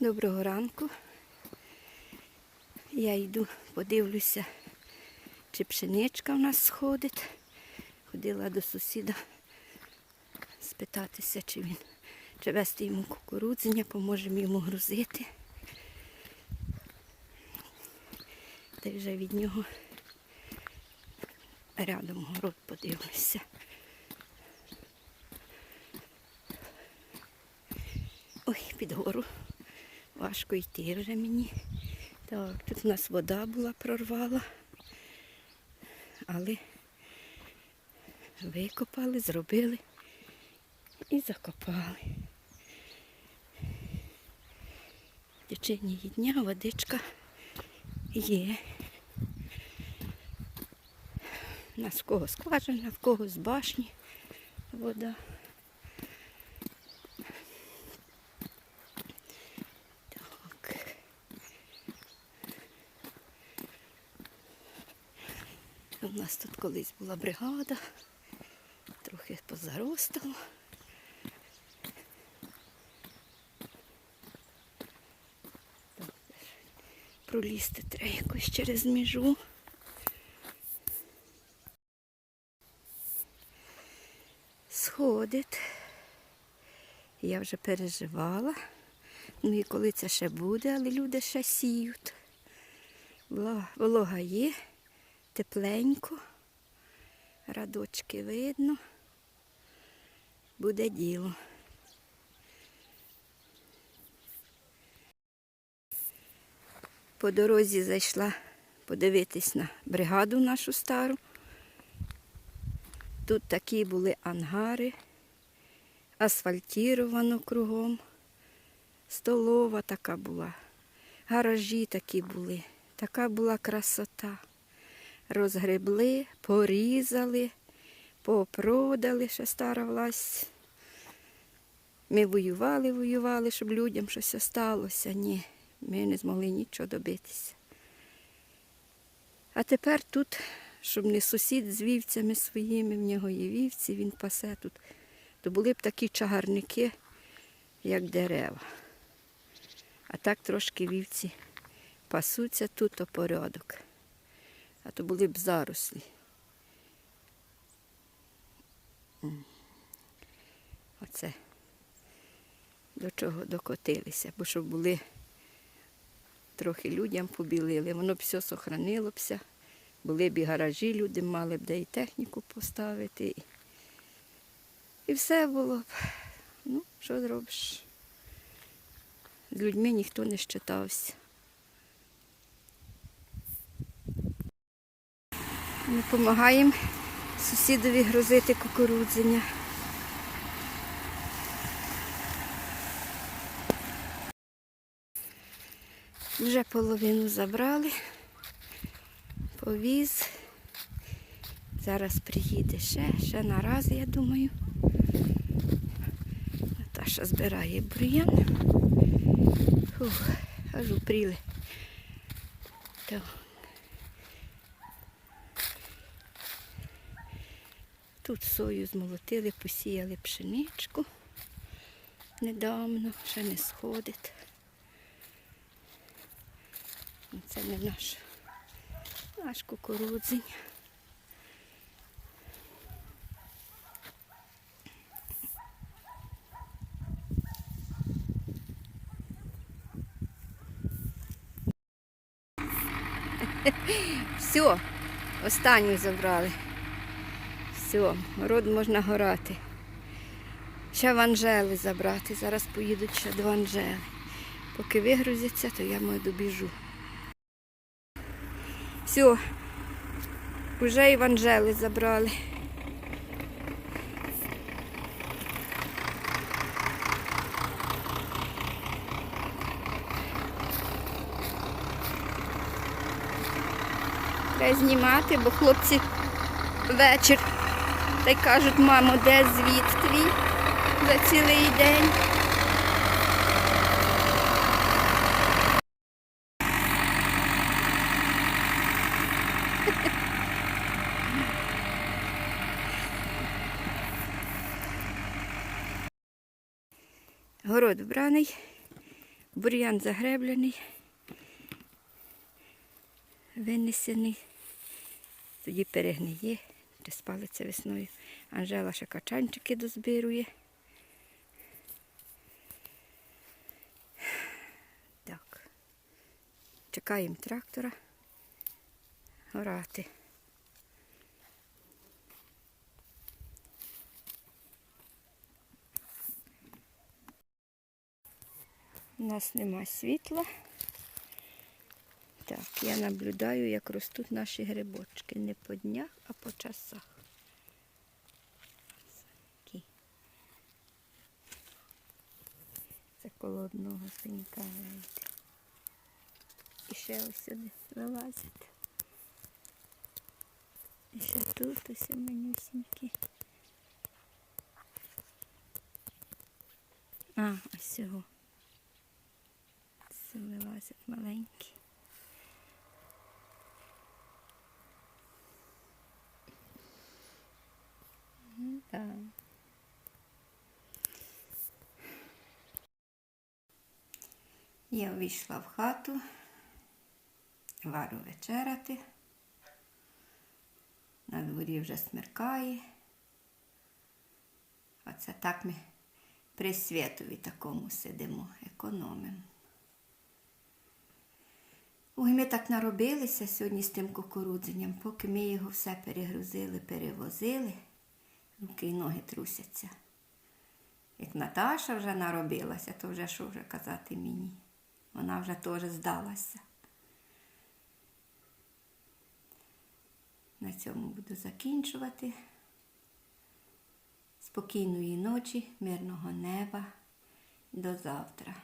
Доброго ранку. Я йду, подивлюся, чи пшеничка в нас сходить. Ходила до сусіда спитатися, чи він чи вести йому кукурудзення, поможемо йому грузити. Та вже від нього рядом город подивлюся. Ой, під гору. Важко йти вже мені. Так, тут у нас вода була, прорвала. Але викопали, зробили і закопали. В течение дня водичка є. У нас в кого скважина, в кого з башні вода. У нас тут колись була бригада, трохи позаростало. Пролізти треба якось через міжу. Сходить. Я вже переживала. Ну і коли це ще буде, але люди ще сіють. Волога є, тепленько, радочки видно. Буде діло. По дорозі зайшла подивитись на бригаду нашу стару. Тут такі були ангари, асфальтіровано кругом, столова така була, гаражі такі були, така була красота. Розгребли, порізали, попродали, ще стара власть. Ми воювали, воювали, щоб людям щось сталося. Ні, ми не змогли нічого добитися. А тепер тут, щоб не сусід з вівцями своїми, в нього є вівці, він пасе тут, то були б такі чагарники, як дерева. А так трошки вівці пасуться тут, то порядок. А то були б зарослі. Оце до чого докотилися, бо щоб були трохи людям побілили, воно б все сохранилося. Були б і гаражі, люди мали б де і техніку поставити. І, все було б. Ну, що зробиш? З людьми ніхто не щитався. Ми допомагаємо сусідові грузити кукурудзення. Вже половину забрали, повіз. Зараз приїде ще, ще на раз, я думаю. Наташа збирає бур'ян. Аж упріли. Тут сою змолотили, посіяли пшеничку. Недавно, ще не сходить. Це не наш, наш кукурудзень. Все, останню забрали. Все, город можна горати. Ще в Анжели забрати. Зараз поїдуть ще до Анжели. Поки вигрузяться, то я маю добіжу. Все, вже і в Анжели забрали. Треба знімати, бо хлопці вечір та й кажуть, мамо, де звіт твій за цілий день. Город вбраний, Бур'ян загреблений, винесений, тоді перегниє, чи спалиться весною. Анжела ще качанчики дозбирує. Так. Чекаємо трактора. Орати. У нас нема світла. Так, я наблюдаю, як ростуть наші грибочки. Не по днях, а по часах. Це коло одного гляньте. І ще ось сюди вилазять. І ще тут ось манюсінькі. А, ось цього. Це вилазять маленькі. Да. Я вийшла в хату, вару вечеряти. На дворі вже смеркає. Оце так ми при святові такому сидимо, економимо. Ой, ми так наробилися сьогодні з тим кукурудзенням, поки ми його все перегрузили, перевозили, руки й ноги трусяться. Як Наташа вже наробилася, то вже що вже казати мені? Вона вже теж здалася. На цьому буду закінчувати. Спокійної ночі, мирного неба. До завтра.